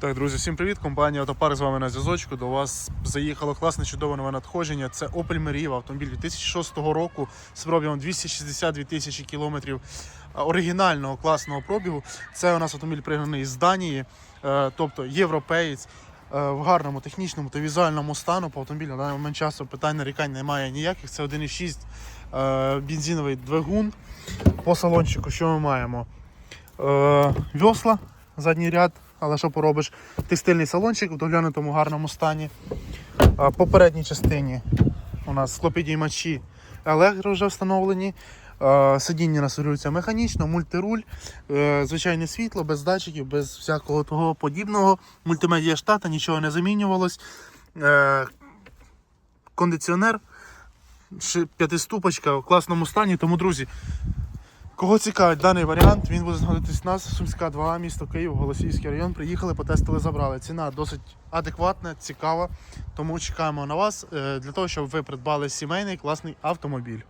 Так, друзі, всім привіт! Компанія Автопарк з вами на зв'язочку. До вас заїхало класне чудове нове надходження. Це Opel Meriva, автомобіль 2006 року з пробігом 262 тисячі кілометрів оригінального класного пробігу. Це у нас автомобіль пригнаний з Данії, е, тобто європеєць. е, В гарному технічному та візуальному стану по автомобілю на даний момент часу питань нарікань немає ніяких. Це 1,6 е, бензиновий двигун. По салончику, що ми маємо? Весла, задній ряд, але що поробиш? Текстильний салончик в доглянутому гарному стані. По передній частині у нас склопідіймачі електро вже встановлені. Сидіння нас регулюється механічно, мультируль, е, звичайне світло, без датчиків, без всякого того подібного. Мультимедіа штата, нічого не замінювалось. Е, Кондиціонер, п'ятиступочка в класному стані. Тому, друзі, Кого цікавить даний варіант, він буде знаходитись у нас, Сумська 2, місто Київ, Голосіївський район. Приїхали, потестили, забрали. Ціна досить адекватна, цікава. Тому чекаємо на вас е, для того, щоб ви придбали сімейний класний автомобіль.